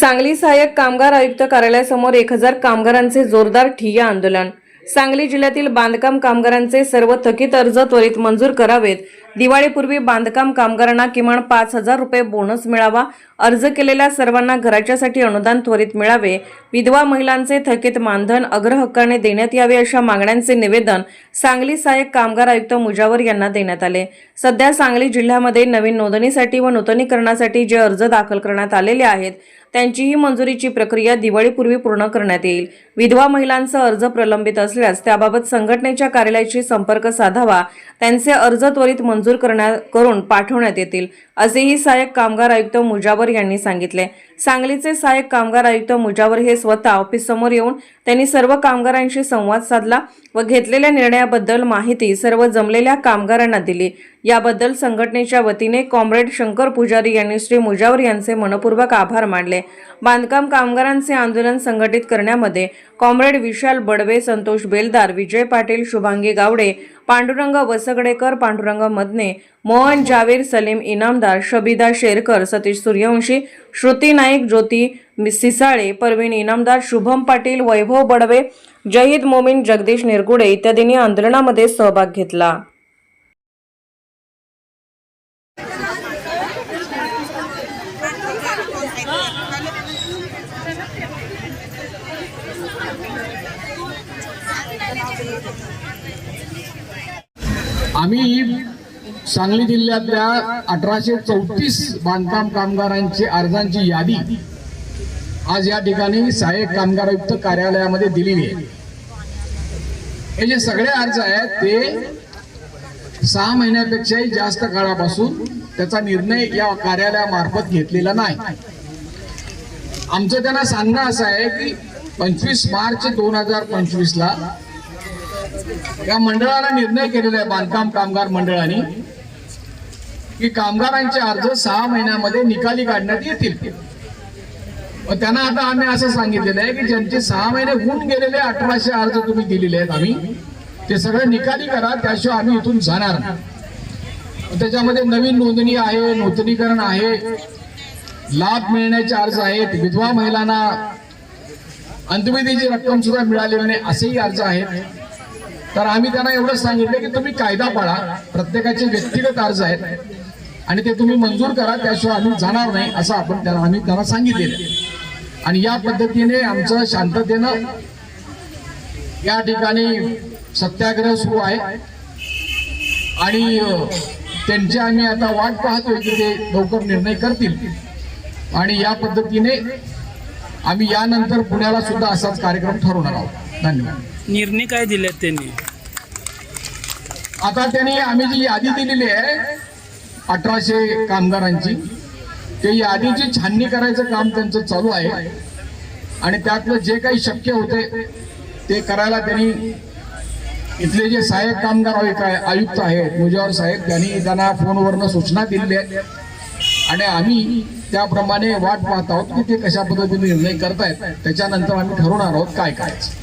सांगली सहाय्यक कामगार आयुक्त कार्यालयासमोर एक हजार कामगारांचे जोरदार ठिय्या आंदोलन. सांगली जिल्ह्यातील बांधकाम कामगारांचे सर्व थकीत अर्ज त्वरित मंजूर करावेत. दिवाळीपूर्वी बांधकाम कामगारांना किमान पाच हजार रुपये बोनस मिळावा. अर्ज केलेल्या सर्वांना घराच्यासाठी अनुदान त्वरित मिळावे. विधवा महिलांचे थकीत मानधन अग्रहक्काने देण्यात यावे अशा मागण्यांचे निवेदन सांगली सहाय्यक कामगार आयुक्त मुजावर यांना देण्यात आले. सध्या सांगली जिल्ह्यामध्ये नवीन नोंदणीसाठी व नूतनीकरणासाठी जे अर्ज दाखल करण्यात आलेले आहेत त्यांचीही मंजुरीची प्रक्रिया दिवाळीपूर्वी पूर्ण करण्यात येईल. विधवा महिलांचा अर्ज प्रलंबित असल्यास त्याबाबत संघटनेच्या कार्यालयाशी संपर्क साधावा. त्यांचे अर्ज त्वरित मंजूर मंजूर करण्या करून पाठवण्यात येतील असेही सहाय्यक कामगार आयुक्त मुजावर यांनी सांगितले. सांगलीचे सहाय्यक कामगार आयुक्त मुजावर हे स्वतः ऑफिस समोर येऊन त्यांनी सर्व कामगारांशी संवाद साधला व घेतलेल्या निर्णयाबद्दल माहिती सर्व जमलेल्या कामगारांना दिली. याबद्दल संघटनेच्या वतीने कॉम्रेड शंकर पुजारी यांनी श्री मुजावर यांचे मनपूर्वक आभार मानले. बांधकाम कामगारांचे आंदोलन संघटित करण्यामध्ये कॉम्रेड विशाल बडवे संतोष बेलदार विजय पाटील शुभांगी गावडे पांडुरंग वसगडेकर पांडुरंग मदने मोहन जावेर सलीम इनामदार शबिदा शेरकर सतीश सूर्यवंशी श्रुती नाईक ज्योती सिसाळे परवीन इनामदार शुभम पाटील वैभव बडवे जहीद मोमीन जगदीश निरगुडे इत्यादींनी आंदोलनामध्ये सहभाग घेतला. आम्ही सांगली जिल्ह्यातल्या अठराशे चौतीस बांधकाम कामगारांची अर्जांची यादी आज या ठिकाणी सहाय्यक कामगार आयुक्त कार्यालयामध्ये दिलेली आहे. हे जे सगळे अर्ज आहेत ते सहा महिन्यापेक्षाही जास्त काळापासून त्याचा निर्णय या कार्यालयामार्फत घेतलेला नाही. आमचं त्यांना सांगणं असं आहे की पंचवीस मार्च दोन हजार पंचवीस ला या मंडळाला निर्णय केलेला आहे बांधकाम कामगार मंडळाने की कामगारांचे अर्ज सहा महिन्यामध्ये निकाली काढण्यात येतील. त्यांना आता आम्ही असं सांगितलेलं आहे की ज्यांचे सहा महिने होऊन गेलेले अठराशे अर्ज तुम्ही दिलेले आहेत आम्ही ते सगळे निकाली करा त्याशिवाय आम्ही इथून जाणार त्याच्यामध्ये नवीन नोंदणी आहे नूतनीकरण आहे लाभ मिळण्याचे अर्ज आहेत. विधवा महिलांना अंतविधीची रक्कम सुद्धा मिळालेली नाही असेही अर्ज आहेत. तर आम्ही त्यांना एवढंच सांगितलं की तुम्ही कायदा पाळा. प्रत्येकाचे व्यक्तिगत अर्ज आहेत. आणि ते तुम्ही मंजूर करा त्याशिवाय आम्ही जाणार नाही असं आपण त्यांना आम्ही त्यांना सांगितलेलं आणि या पद्धतीने आमचं शांततेनं या ठिकाणी सत्याग्रह सुरू आहे. आणि त्यांची आम्ही आता वाट पाहतोय की ते लवकर निर्णय करतील. आणि या पद्धतीने आम्ही यानंतर पुण्याला सुद्धा असाच कार्यक्रम ठरवणार आहोत. धन्यवाद. निर्णय काय दिलेत त्यांनी? आता त्यांनी आम्ही जी यादी दिलेली आहे अठराशे कामगारांची ते यादीची छाननी करायचं काम त्यांचं चालू आहे. आणि त्यातलं जे काही शक्य होते ते करायला त्यांनी इथले जे सहाय्यक कामगार आयुक्त आहे- आयुक्त आहेत मुजावर साहेब त्यांनी त्यांना फोनवरनं सूचना दिलेल्या आहेत. आणि आम्ही त्याप्रमाणे वाट पाहत आहोत की ते कशा पद्धतीने निर्णय करतायत त्याच्यानंतर आम्ही ठरवणार आहोत काय करायचं.